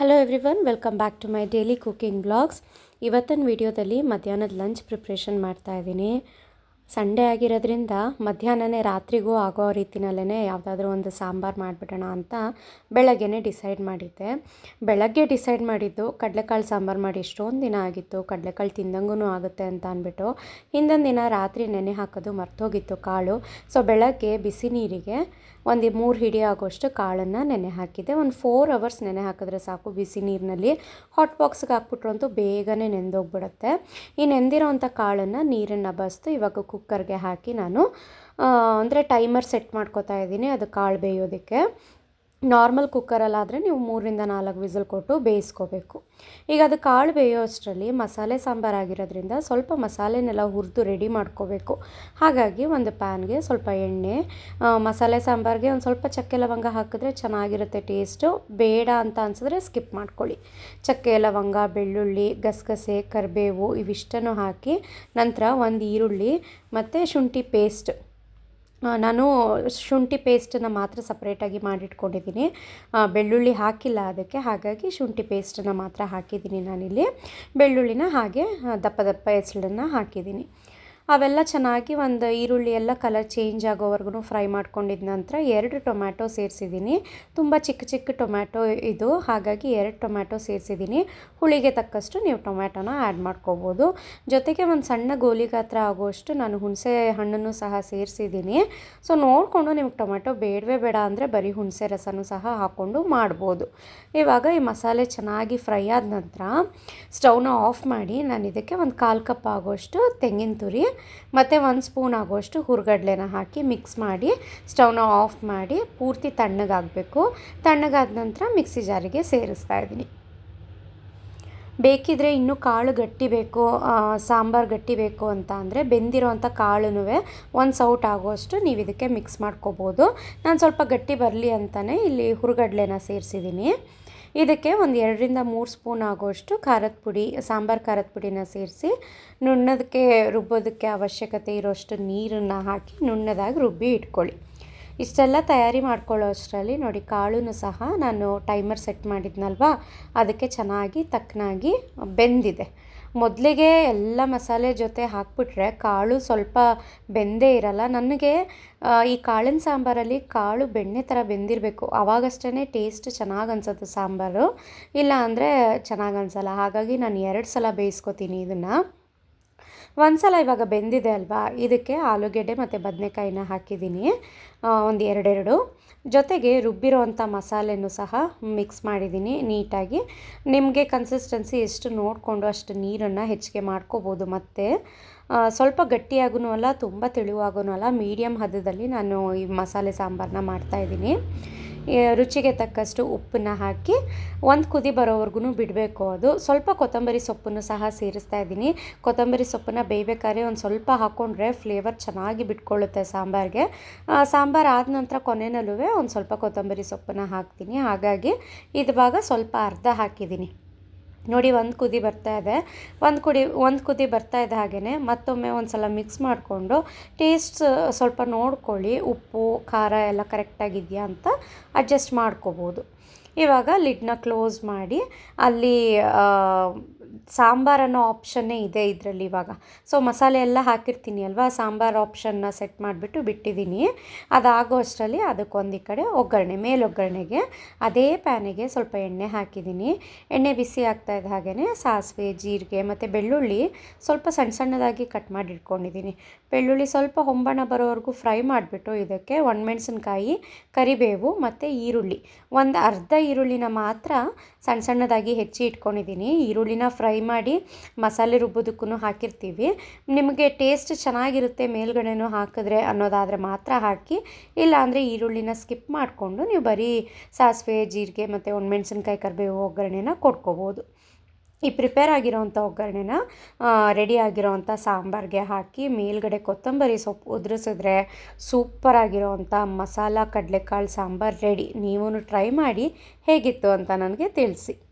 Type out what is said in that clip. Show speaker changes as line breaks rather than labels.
Hello everyone welcome back to my daily cooking blogs ಇವತ್ತಿನ ವಿಡಿಯೋದಲ್ಲಿ ಮಧ್ಯಾಹ್ನದ ಲಂಚ್ ಪ್ರಿಪ್ರೇಷನ್ ಮಾಡ್ತಾ ಇದ್ದೀನಿ. ಸಂಡೇ ಆಗಿರೋದ್ರಿಂದ ಮಧ್ಯಾಹ್ನನೇ ರಾತ್ರಿಗೂ ಆಗೋ ರೀತಿನಲ್ಲೇ ಯಾವುದಾದ್ರೂ ಒಂದು ಸಾಂಬಾರು ಮಾಡಿಬಿಡೋಣ ಅಂತ ಬೆಳಗ್ಗೆ ಡಿಸೈಡ್ ಮಾಡಿದ್ದೆ. ಬೆಳಗ್ಗೆ ಡಿಸೈಡ್ ಮಾಡಿದ್ದು ಕಡಲೆಕಾಳು ಸಾಂಬಾರು ಮಾಡಿ ಇಷ್ಟೊಂದು ದಿನ ಆಗಿತ್ತು, ಕಡಲೆಕಾಳು ತಿಂದಂಗೂ ಆಗುತ್ತೆ ಅಂತ ಅಂದ್ಬಿಟ್ಟು. ಹಿಂದೊಂದು ದಿನ ರಾತ್ರಿ ನೆನೆ ಹಾಕೋದು ಮರ್ತೋಗಿತ್ತು ಕಾಳು. ಸೊ ಬೆಳಗ್ಗೆ ಬಿಸಿ ನೀರಿಗೆ ಒಂದು ಮೂರು ಹಿಡಿ ಆಗೋಷ್ಟು ಕಾಳನ್ನು ನೆನೆ ಹಾಕಿದೆ ಒಂದು ಫೋರ್ ಅವರ್ಸ್ ನೆನೆ ಹಾಕಿದ್ರೆ ಸಾಕು ಬಿಸಿ ನೀರಿನಲ್ಲಿ. ಹಾಟ್ ಬಾಕ್ಸ್ಗೆ ಹಾಕ್ಬಿಟ್ರಂತೂ ಬೇಗನೆ ನೆಂದೋಗ್ಬಿಡುತ್ತೆ. ಈ ನೆಂದಿರೋವಂಥ ಕಾಳನ್ನು ನೀರನ್ನು ಬಸ್ತು ಇವಾಗ ಕುಕ್ಕರ್ಗೆ ಹಾಕಿ ನಾನು ಅಂದರೆ ಟೈಮರ್ ಸೆಟ್ ಮಾಡ್ಕೋತಾ ಇದ್ದೀನಿ ಅದು ಕಾಳು ಬೇಯೋದಕ್ಕೆ. ನಾರ್ಮಲ್ ಕುಕ್ಕರಲ್ಲಾದರೆ ನೀವು ಮೂರರಿಂದ ನಾಲ್ಕು ವಿಸಲ್ ಕೊಟ್ಟು ಬೇಯಿಸ್ಕೋಬೇಕು. ಈಗ ಅದು ಕಾಳು ಬೇಯೋ ಅಷ್ಟರಲ್ಲಿ ಮಸಾಲೆ ಸಾಂಬಾರು ಆಗಿರೋದ್ರಿಂದ ಸ್ವಲ್ಪ ಮಸಾಲೆನೆಲ್ಲ ಹುರಿದು ರೆಡಿ ಮಾಡ್ಕೋಬೇಕು. ಹಾಗಾಗಿ ಒಂದು ಪ್ಯಾನ್ಗೆ ಸ್ವಲ್ಪ ಎಣ್ಣೆ ಮಸಾಲೆ ಸಾಂಬಾರಿಗೆ ಒಂದು ಸ್ವಲ್ಪ ಚಕ್ಕೆ ಲವಂಗ ಹಾಕಿದ್ರೆ ಚೆನ್ನಾಗಿರುತ್ತೆ ಟೇಸ್ಟು. ಬೇಡ ಅಂತ ಅನ್ಸಿದ್ರೆ ಸ್ಕಿಪ್ ಮಾಡ್ಕೊಳ್ಳಿ. ಚಕ್ಕೆ ಲವಂಗ, ಬೆಳ್ಳುಳ್ಳಿ, ಗಸಗಸೆ, ಕರಿಬೇವು ಇವಿಷ್ಟನ್ನು ಹಾಕಿ ನಂತರ ಒಂದು ಈರುಳ್ಳಿ ಮತ್ತು ಶುಂಠಿ ಪೇಸ್ಟ್ ನಾನು ಶುಂಠಿ ಪೇಸ್ಟನ್ನು ಮಾತ್ರ ಸಪ್ರೇಟಾಗಿ ಮಾಡಿಟ್ಕೊಂಡಿದ್ದೀನಿ. ಬೆಳ್ಳುಳ್ಳಿ ಹಾಕಿಲ್ಲ ಅದಕ್ಕೆ, ಹಾಗಾಗಿ ಶುಂಠಿ ಪೇಸ್ಟನ್ನು ಮಾತ್ರ ಹಾಕಿದ್ದೀನಿ ನಾನಿಲ್ಲಿ. ಬೆಳ್ಳುಳ್ಳಿನ ಹಾಗೆ ದಪ್ಪ ದಪ್ಪ ಹೆಸಳನ್ನು ಹಾಕಿದ್ದೀನಿ. ಅವೆಲ್ಲ ಚೆನ್ನಾಗಿ ಒಂದು ಈರುಳ್ಳಿ ಎಲ್ಲ ಕಲರ್ ಚೇಂಜ್ ಆಗೋವರೆಗೂ ಫ್ರೈ ಮಾಡ್ಕೊಂಡಿದ್ದ ನಂತರ ಎರಡು ಟೊಮ್ಯಾಟೊ ಸೇರಿಸಿದ್ದೀನಿ. ತುಂಬ ಚಿಕ್ಕ ಚಿಕ್ಕ ಟೊಮ್ಯಾಟೊ ಇದು, ಹಾಗಾಗಿ ಎರಡು ಟೊಮ್ಯಾಟೊ ಸೇರಿಸಿದ್ದೀನಿ. ಹುಳಿಗೆ ತಕ್ಕಷ್ಟು ನೀವು ಟೊಮ್ಯಾಟೊನ ಆ್ಯಡ್ ಮಾಡ್ಕೋಬೋದು. ಜೊತೆಗೆ ಒಂದು ಸಣ್ಣ ಗೋಲಿ ಗಾತ್ರ ಆಗುವಷ್ಟು ನಾನು ಹುಣಸೆ ಹಣ್ಣನ್ನು ಸಹ ಸೇರಿಸಿದ್ದೀನಿ. ಸೊ ನೋಡಿಕೊಂಡು ನಿಮ್ಗೆ ಟೊಮ್ಯಾಟೊ ಬೇಡವೇ ಬೇಡ ಅಂದರೆ ಬರೀ ಹುಣಸೆ ರಸನೂ ಸಹ ಹಾಕ್ಕೊಂಡು ಮಾಡ್ಬೋದು. ಇವಾಗ ಈ ಮಸಾಲೆ ಚೆನ್ನಾಗಿ ಫ್ರೈ ಆದ ನಂತರ ಸ್ಟವ್ನ ಆಫ್ ಮಾಡಿ ನಾನು ಇದಕ್ಕೆ ಒಂದು ಕಾಲು ಕಪ್ ಆಗೋಷ್ಟು ತೆಂಗಿನ ತುರಿ ಮತ್ತು ಒಂದು ಸ್ಪೂನ್ ಆಗುವಷ್ಟು ಹುರ್ಗಡ್ಲೆನ ಹಾಕಿ ಮಿಕ್ಸ್ ಮಾಡಿ ಸ್ಟವ್ನ ಆಫ್ ಮಾಡಿ ಪೂರ್ತಿ ತಣ್ಣಗಾಗಬೇಕು. ತಣ್ಣಗಾದ ನಂತರ ಮಿಕ್ಸಿ ಜಾರಿಗೆ ಸೇರಿಸ್ತಾ ಇದ್ದೀನಿ. ಬೇಕಿದ್ರೆ ಇನ್ನೂ ಕಾಳು ಗಟ್ಟಿ ಬೇಕು ಸಾಂಬಾರು ಗಟ್ಟಿ ಬೇಕು ಅಂತ ಅಂದರೆ ಬೆಂದಿರೋವಂಥ ಕಾಳುನೂ ಒಂದು ಸೌಟ್ ಆಗುವಷ್ಟು ನೀವು ಇದಕ್ಕೆ ಮಿಕ್ಸ್ ಮಾಡ್ಕೋಬೋದು. ನಾನು ಸ್ವಲ್ಪ ಗಟ್ಟಿ ಬರಲಿ ಅಂತಲೇ ಇಲ್ಲಿ ಹುರುಗಡ್ಲೆನ ಸೇರಿಸಿದ್ದೀನಿ. ಇದಕ್ಕೆ ಒಂದು ಎರಡರಿಂದ ಮೂರು ಸ್ಪೂನ್ ಆಗೋಷ್ಟು ಖಾರದ ಪುಡಿ, ಸಾಂಬಾರು ಖಾರದ ಪುಡಿನ ಸೇರಿಸಿ ನುಣ್ಣದಕ್ಕೆ ರುಬ್ಬೋದಕ್ಕೆ ಅವಶ್ಯಕತೆ ಇರೋಷ್ಟು ನೀರನ್ನು ಹಾಕಿ ನುಣ್ಣದಾಗಿ ರುಬ್ಬಿ ಇಟ್ಕೊಳ್ಳಿ. ಇಷ್ಟೆಲ್ಲ ತಯಾರಿ ಮಾಡ್ಕೊಳ್ಳೋ ಅಷ್ಟರಲ್ಲಿ ನೋಡಿ ಕಾಳು ಸಹ ನಾನು ಟೈಮರ್ ಸೆಟ್ ಮಾಡಿದ್ನಲ್ವಾ? ಅದಕ್ಕೆ ಚೆನ್ನಾಗಿ ತಕ್ಕನಾಗಿ ಬೆಂದಿದೆ. ಮೊದಲಿಗೆ ಎಲ್ಲ ಮಸಾಲೆ ಜೊತೆ ಹಾಕ್ಬಿಟ್ರೆ ಕಾಳು ಸ್ವಲ್ಪ ಬೆಂದೇ ಇರಲ್ಲ. ನನಗೆ ಈ ಕಾಳಿನ ಸಾಂಬಾರಲ್ಲಿ ಕಾಳು ಬೆಣ್ಣೆ ಥರ ಬೆಂದಿರಬೇಕು. ಆವಾಗಷ್ಟೇ ಟೇಸ್ಟ್ ಚೆನ್ನಾಗಿ ಅನ್ಸುತ್ತೆ ಸಾಂಬಾರು. ಇಲ್ಲ ಅಂದರೆ ಚೆನ್ನಾಗಿ ಅನ್ಸಲ್ಲ. ಹಾಗಾಗಿ ನಾನು ಎರಡು ಸಲ ಬೇಯಿಸ್ಕೊತೀನಿ ಇದನ್ನು. ಒಂದು ಸಲ ಇವಾಗ ಬೆಂದಿದೆ ಅಲ್ವಾ? ಇದಕ್ಕೆ ಆಲೂಗೆಡ್ಡೆ ಮತ್ತು ಬದನೆಕಾಯಿನ ಹಾಕಿದ್ದೀನಿ. ಒಂದು ಎರಡೆರಡು. ಜೊತೆಗೆ ರುಬ್ಬಿರೋವಂಥ ಮಸಾಲೆನೂ ಸಹ ಮಿಕ್ಸ್ ಮಾಡಿದ್ದೀನಿ ನೀಟಾಗಿ. ನಿಮಗೆ ಕನ್ಸಿಸ್ಟೆನ್ಸಿ ಎಷ್ಟು ನೋಡಿಕೊಂಡು ಅಷ್ಟು ನೀರನ್ನು ಹೆಚ್ಚಿಗೆ ಮಾಡ್ಕೋಬೋದು ಮತ್ತು. ಸ್ವಲ್ಪ ಗಟ್ಟಿಯಾಗೂ ಅಲ್ಲ, ತುಂಬ ತೆಳುವಾಗೂ ಅಲ್ಲ ಮೀಡಿಯಮ್ ಹದದಲ್ಲಿ ನಾನು ಈ ಮಸಾಲೆ ಸಾಂಬಾರನ್ನ ಮಾಡ್ತಾಯಿದ್ದೀನಿ ರುಚಿಗೆ ತಕ್ಕಷ್ಟು ಉಪ್ಪನ್ನ ಹಾಕಿ ಒಂದು ಕುದಿ ಬರೋವರೆಗೂ ಬಿಡಬೇಕು ಅದು. ಸ್ವಲ್ಪ ಕೊತ್ತಂಬರಿ ಸೊಪ್ಪನ್ನು ಸಹ ಸೇರಿಸ್ತಾ ಇದ್ದೀನಿ. ಕೊತ್ತಂಬರಿ ಸೊಪ್ಪನ್ನು ಬೇಯಬೇಕಾದ್ರೆ ಒಂದು ಸ್ವಲ್ಪ ಹಾಕ್ಕೊಂಡ್ರೆ ಫ್ಲೇವರ್ ಚೆನ್ನಾಗಿ ಬಿಟ್ಕೊಳ್ಳುತ್ತೆ ಸಾಂಬಾರಿಗೆ. ಸಾಂಬಾರು ಆದ ನಂತರ ಕೊನೆಯಲ್ಲೂ ಒಂದು ಸ್ವಲ್ಪ ಕೊತ್ತಂಬರಿ ಸೊಪ್ಪನ್ನು ಹಾಕ್ತೀನಿ. ಹಾಗಾಗಿ ಇದುವಾಗ ಸ್ವಲ್ಪ ಅರ್ಧ ಹಾಕಿದ್ದೀನಿ. ನೋಡಿ ಒಂದು ಕುದಿ ಬರ್ತಾ ಇದೆ. ಒಂದು ಕುಡಿ, ಒಂದು ಕುದಿ ಬರ್ತಾ ಇದೆ ಹಾಗೆಯೇ ಮತ್ತೊಮ್ಮೆ ಒಂದು ಸಲ ಮಿಕ್ಸ್ ಮಾಡಿಕೊಂಡು ಟೇಸ್ಟ್ ಸ್ವಲ್ಪ ನೋಡ್ಕೊಳ್ಳಿ, ಉಪ್ಪು, ಖಾರ ಎಲ್ಲ ಕರೆಕ್ಟಾಗಿದೆಯಾ ಅಂತ ಅಡ್ಜಸ್ಟ್ ಮಾಡ್ಕೋಬೋದು. ಇವಾಗ ಲಿಡ್ನ ಕ್ಲೋಸ್ ಮಾಡಿ ಅಲ್ಲಿ ಸಾಂಬಾರನ್ನೋ ಆಪ್ಷನ್ನೇ ಇದೆ ಇದರಲ್ಲಿ ಇವಾಗ. ಸೊ, ಮಸಾಲೆ ಎಲ್ಲ ಹಾಕಿರ್ತೀನಿ ಅಲ್ವಾ? ಸಾಂಬಾರು ಆಪ್ಷನ್ನ ಸೆಟ್ ಮಾಡಿಬಿಟ್ಟು ಬಿಟ್ಟಿದ್ದೀನಿ. ಅದಾಗೋ ಅಷ್ಟರಲ್ಲಿ ಅದಕ್ಕೊಂದು ಈ ಕಡೆ ಒಗ್ಗರಣೆ ಮೇಲೊಗ್ಗರಣೆಗೆ ಅದೇ ಪ್ಯಾನಿಗೆ ಸ್ವಲ್ಪ ಎಣ್ಣೆ ಹಾಕಿದ್ದೀನಿ. ಎಣ್ಣೆ ಬಿಸಿ ಆಗ್ತಾ ಇದ್ದ ಹಾಗೆಯೇ ಸಾಸಿವೆ, ಜೀರಿಗೆ ಮತ್ತು ಬೆಳ್ಳುಳ್ಳಿ ಸ್ವಲ್ಪ ಸಣ್ಣ ಸಣ್ಣದಾಗಿ ಕಟ್ ಮಾಡಿ ಇಟ್ಕೊಂಡಿದ್ದೀನಿ. ಬೆಳ್ಳುಳ್ಳಿ ಸ್ವಲ್ಪ ಹೊಂಬಣ ಬರೋವರೆಗೂ ಫ್ರೈ ಮಾಡಿಬಿಟ್ಟು ಇದಕ್ಕೆ ಒಣಮೆಣಸಿನ್ಕಾಯಿ, ಕರಿಬೇವು ಮತ್ತು ಈರುಳ್ಳಿ. ಒಂದು ಅರ್ಧ ಈರುಳ್ಳಿನ ಮಾತ್ರ ಸಣ್ಣ ಸಣ್ಣದಾಗಿ ಹೆಚ್ಚಿ ಇಟ್ಕೊಂಡಿದ್ದೀನಿ. ಈರುಳ್ಳಿನ ಫ್ರೈ ಮಾಡಿ ಮಸಾಲೆ ರುಬ್ಬೋದಕ್ಕೂ ಹಾಕಿರ್ತೀವಿ. ನಿಮಗೆ ಟೇಸ್ಟ್ ಚೆನ್ನಾಗಿರುತ್ತೆ ಮೇಲ್ಗಡೆನೂ ಹಾಕಿದ್ರೆ ಅನ್ನೋದಾದರೆ ಮಾತ್ರ ಹಾಕಿ ಇಲ್ಲಾಂದರೆ ಈರುಳ್ಳಿನ ಸ್ಕಿಪ್ ಮಾಡಿಕೊಂಡು ನೀವು ಬರೀ ಸಾಸಿವೆ, ಜೀರಿಗೆ ಮತ್ತು ಒಣಮೆಣ್ಸಿನ್ಕಾಯಿ, ಕರಿಬೇವು, ಒಗ್ಗರಣೆನ ಕೊಟ್ಕೋಬೋದು. ಈ ಪ್ರಿಪೇರ್ ಆಗಿರೋವಂಥ ಒಗ್ಗರಣೆನ ರೆಡಿ ಆಗಿರೋವಂಥ ಸಾಂಬಾರಿಗೆ ಹಾಕಿ ಮೇಲ್ಗಡೆ ಕೊತ್ತಂಬರಿ ಸೊಪ್ಪು ಉದುರಿಸಿದ್ರೆ ಸೂಪರಾಗಿರೋವಂಥ ಮಸಾಲ, ಕಡಲೆಕಾಳು ಸಾಂಬಾರು ರೆಡಿ ನೀವೂ ಟ್ರೈ ಮಾಡಿ ಹೇಗಿತ್ತು ಅಂತ ನನಗೆ ತಿಳಿಸಿ.